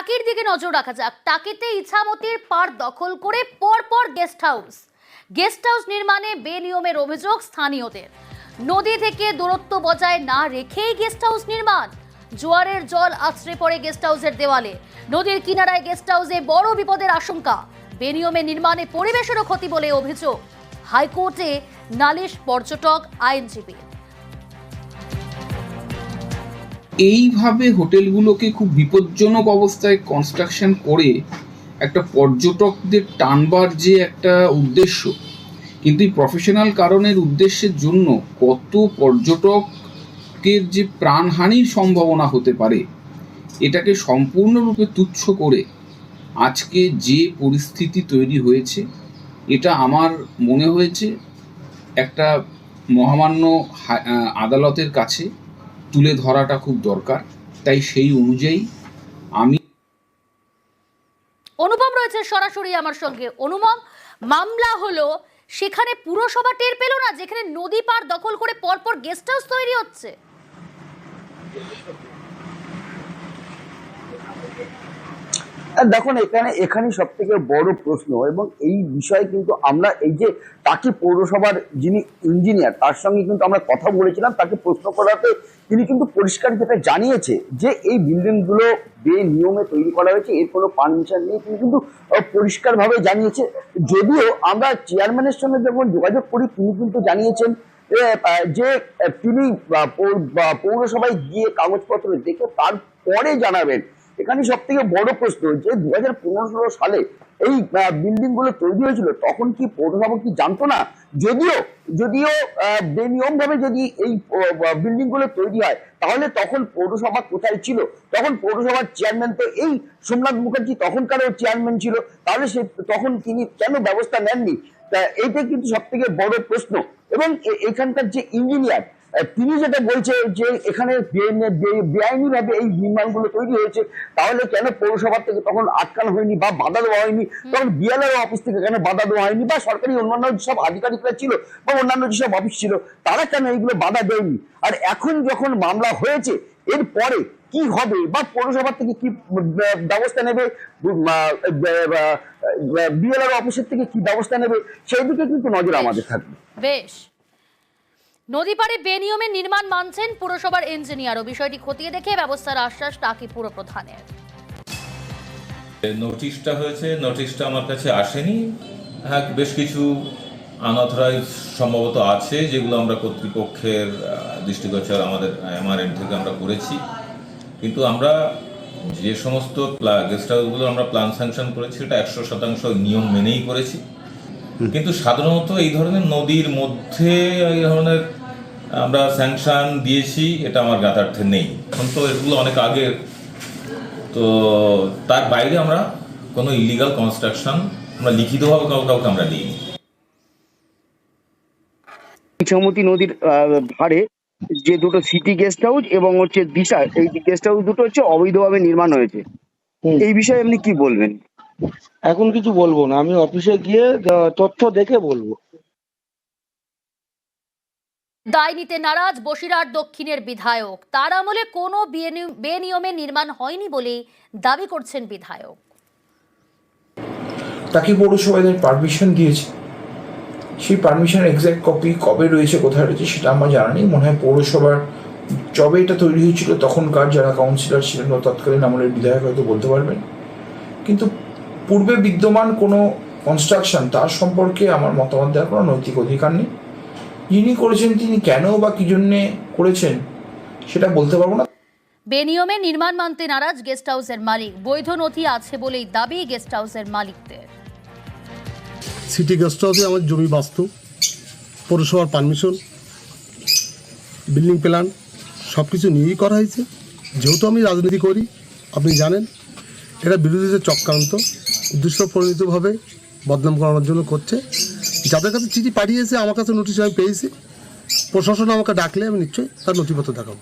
টাকির দিকে নজর রাখা যাক। টাকিতে ইছামতির পাড় দখল করে পরপর গেস্ট হাউস গেস্ট হাউস নির্মাণে বেনিয়মের অভিযোগ স্থানীয়দের। নদী থেকে দূরত্ব বজায় না রেখেই গেস্ট হাউস নির্মাণ। জোয়ারের জল আছড়ে পড়ে গেস্ট হাউসের দেওয়ালে। নদীর কিনারায় গেস্ট হাউসে বড় বিপদের আশঙ্কা। বেনিয়মে নির্মাণে পরিবেশেরও ক্ষতি বলে অভিযোগ। হাইকোর্টে নালিশ পর্যটক আইনজীবী এইভাবে হোটেলগুলোকে খুব বিপজ্জনক অবস্থায় কনস্ট্রাকশন করে একটা পর্যটকদের টানবার যে একটা উদ্দেশ্য। কিন্তু এই প্রফেশনাল কারণের উদ্দেশ্যের জন্য কত পর্যটকের যে প্রাণহানির সম্ভাবনা হতে পারে, এটাকে সম্পূর্ণরূপে তুচ্ছ করে আজকে যে পরিস্থিতি তৈরি হয়েছে, এটা আমার মনে হয়েছে একটা মহামান্য আদালতের কাছে তুলে ধরাটা খুব দরকার। তাই সেই অনুযায়ী আমি অনুপম রয়েছে সরাসরি আমার সঙ্গে। অনুপম, মামলা হলো, সেখানে পুরসভা টের পেল না, যেখানে নদী পার দখল করে পরপর গেস্ট হাউস তৈরি হচ্ছে? দেখুন এখানে এখানে সব থেকে বড় প্রশ্ন এবং এই বিষয়ে কিন্তু আমরা এই যে তাকে পৌরসভার যিনি ইঞ্জিনিয়ার তার সঙ্গে কিন্তু আমরা কথা বলেছিলাম তাকে প্রশ্ন করাতে তিনি কিন্তু পরিষ্কার যেটা জানিয়েছে যে এই বিল্ডিংগুলো বেনিয়মে তৈরি করা হয়েছে এর কোনো পারমিশন নেই তিনি কিন্তু আহ, পরিষ্কারভাবে জানিয়েছে। যদিও আমরা চেয়ারম্যানের সঙ্গে যখন যোগাযোগ করি তিনি কিন্তু জানিয়েছেন যে তিনি পৌরসভায় গিয়ে কাগজপত্র দেখে তারপরে জানাবেন এখানে সব থেকে বড় প্রশ্ন যে দু হাজার পনেরো সালে এই বিল্ডিংগুলো তৈরি হয়েছিল, তখন কি পৌরসভা কি জানতো না? যদিও যদিও বেনিয়ম ভাবে যদি এই বিল্ডিংগুলো তৈরি হয়, তাহলে তখন পৌরসভা কোথায় ছিল? তখন পৌরসভার চেয়ারম্যান তো এই সোমনাথ মুখার্জি তখনকারও চেয়ারম্যান ছিল। তাহলে সে, তখন তিনি কেন ব্যবস্থা নেননি? এইটা কিন্তু সব থেকে বড় প্রশ্ন। এবং এখানকার যে ইঞ্জিনিয়ার তিনি যেটা বলছে যে এখানে বেআইনি ভাবে এই নির্মাণগুলো তৈরি হয়েছে তাহলে কেন পৌরসভা থেকে তখন আটকানো হয়নি বা বাধা দেওয়া হয়নি? তখন বিএলআর অফিস থেকে কেন বাধা দেওয়া হয়নি? বা সরকারি অন্যান্য যেসব আধিকারিকরা ছিল বা অন্যান্য যেসব অফিস ছিল তারা কেন এইগুলো বাধা দেয়নি? আর এখন যখন মামলা হয়েছে এরপরে কি হবে? বা পৌরসভা থেকে কি ব্যবস্থা নেবে? বিএলআর অফিসের থেকে কি ব্যবস্থা নেবে? সেই দিকে কিন্তু নজর আমাদের থাকবে। বেশ। নদী পাড়ে বেনিয়মে নির্মাণ মানছেন পুরসভার ইঞ্জিনিয়ারও। বিষয়টি খতিয়ে দেখে ব্যবস্থার আশ্বাস টাকি পুর প্রধানের। নোটিশটা হয়েছে নোটিশটা আমার কাছে আসেনি। হ্যাঁ বেশ কিছু আনঅথরাইজ সম্ভবত আছে যেগুলো আমরা কর্তৃপক্ষের দৃষ্টিগোচর আমাদের আমার এন্ড থেকে আমরা করেছি। কিন্তু আমরা যে সমস্ত গেস্ট হাউসগুলো আমরা প্ল্যান স্যাংশন করেছি এটা একশো শতাংশ নিয়ম মেনেই করেছি। কিন্তু সাধারণত এই ধরনের নদীর মধ্যে এই ধরনের আমরা স্যাংশন দিয়েছি এটা আমার জ্ঞাতার্থে নেই। এখন তো এগুলো অনেক আগের তো তার বাইরে আমরা কোনো ইলিগাল কনস্ট্রাকশন আমরা লিখিতভাবে কাউকে কাউকে আমরা দিইনি। ইছামতি নদীর আহ, ধারে যে দুটো সিটি গেস্ট হাউস এবং হচ্ছে দিশা এই গেস্ট হাউস দুটো হচ্ছে অবৈধভাবে নির্মাণ হয়েছে। এই বিষয়ে আপনি কি বলবেন? এখন কিছু বলব না আমি অফিসে গিয়ে আহ, তথ্য দেখে বলব। দায় নিতে নারাজ বসিরহাট দক্ষিণের বিধায়ক। তার আমলে কোনো বেনি- বেনিয়মে নির্মাণ হয়নি বলে দাবি করছেন বিধায়ক। তাকে পৌরসভা এদের পারমিশন দিয়েছে? সেই পারমিশন এক্সাক্ট কপি কবে রয়েছে, কোথায় রয়েছে, সেটা আমার জানা নেই। মনে হয় পৌরসভার যবে এটা তৈরি হয়েছিল, তখনকার যারা কাউন্সিলর ছিলেন বা তৎকালীন আমলের বিধায়ক হয়তো বলতে পারবেন। কিন্তু পূর্বে বিদ্যমান কোনো কনস্ট্রাকশন তার সম্পর্কে আমার মতামত দেওয়ার কোনো নৈতিক অধিকার নেই। যিনি করেছেন তিনি কেন বা কি জন্যে করেছেন সেটা বলতে পারব না। বেনিয়মে নির্মাণ মানতে নারাজ গেস্ট হাউসের মালিক। বৈধ নথি আছে বলেই দাবি গেস্ট হাউসের মালিকদের। সিটি গেস্ট হাউসে আমার জমি বাস্তু পৌরসভার পারমিশন বিল্ডিং প্ল্যান সব কিছু নিয়েই করা হয়েছে। যেহেতু আমি রাজনীতি করি আপনি জানেন এটা বিরোধীদের চক্রান্ত উদ্দেশ্য পরিণতভাবে বদনাম করানোর জন্য করছে। যাদের কাছে চিঠি পাঠিয়েছে, আমার কাছে নোটিশ আমি পেয়েছি। প্রশাসন আমাকে ডাকলে আমি নিশ্চয়ই তার নথিপত্র দেখাবো।